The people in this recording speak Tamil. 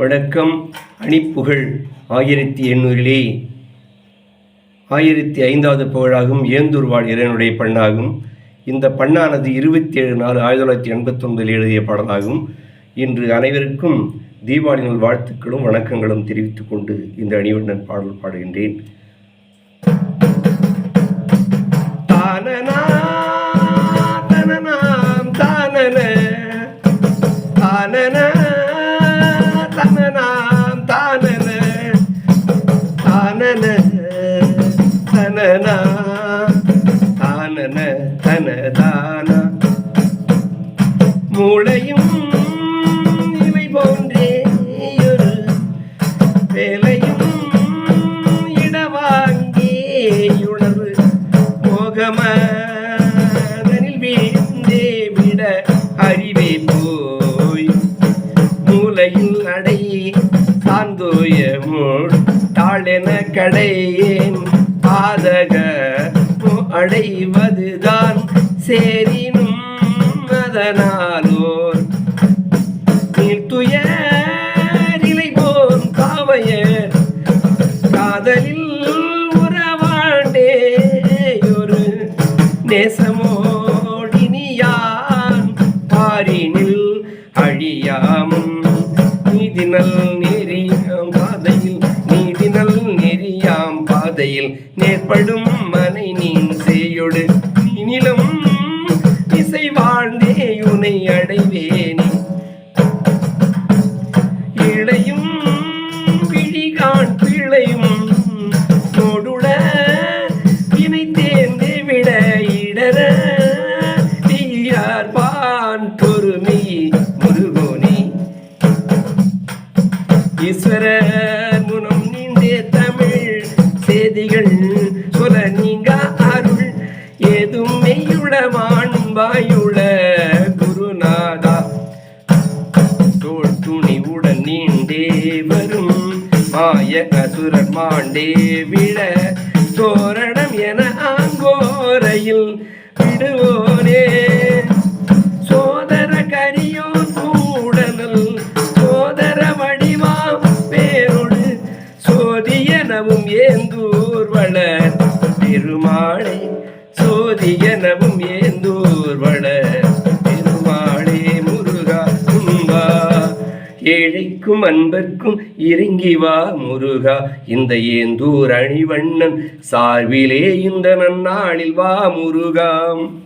வணக்கம் அணிப்புகழ் ஆயிரத்தி எண்ணூறிலே ஆயிரத்தி ஐந்தாவது புகழாகும் ஏந்தூர் வாழ் இறைவனுடைய பண்ணாகும் இந்த பண்ணானது இருபத்தி ஏழு நாலு ஆயிரத்தி தொள்ளாயிரத்தி எண்பத்தொன்பதில் எழுதிய பாடலாகும். இன்று அனைவருக்கும் தீபாவளி நாள் வாழ்த்துக்களும் வணக்கங்களும் தெரிவித்துக் கொண்டு இந்த அணிவண்ணன் பாடல் பாடுகின்றேன். தானனா தனனாம் தானன தானன. தானன தனனா தானன தனதான மூளையும் இவை போன்றே ஒரு வேலையும் இடவாங்கேயுணர்வு மோகமதனில் வீழ்ந்தே விட அறிவே போய் மூலையில் அடை சாந்தோய முள் தாழென கடையேன். பாதக அடைவதுதான் சேரினும் அதனாலோர். நீர்த்துயரிலை போன் காவையர் காதலில் உறவாண்டே ஒரு நேசமோடினியான். பாரினில் அழியாமும் நீதினல் நெறியாம் நேர்படும் மனை நீன் செய்யொடு நீனிலும் இசை வாழ்ந்தே உனை அடைவேனே. இளையும் பிழிகான் பிழையும் நோடுட இணை தேர்ந்து விட இடர தீயார் பான் பொறுமை செய்திகள் சொல நீங்க அருள். ஏதும் மெய்யுளமான் வாயுள குருநாதா. தோல் துணிவுடன் நீண்டே வரும். மாய அசுரர் மாண்டே விழ. தோரணம் என ஆங்கோரையில் விடுவோனே. சோதர கரியோ சோதியனவும் ஏந்தூர் வளர். பெருமாளே சோதியனவும் ஏந்தூர் வளர். பெருமாளே முருகா கும்பா. ஏழைக்கும் அன்பர்க்கும் இறங்கி வா முருகா. இந்த ஏந்தூர் அணிவண்ணன் சார்பிலே இந்த நன்னாளில் வா முருகாம்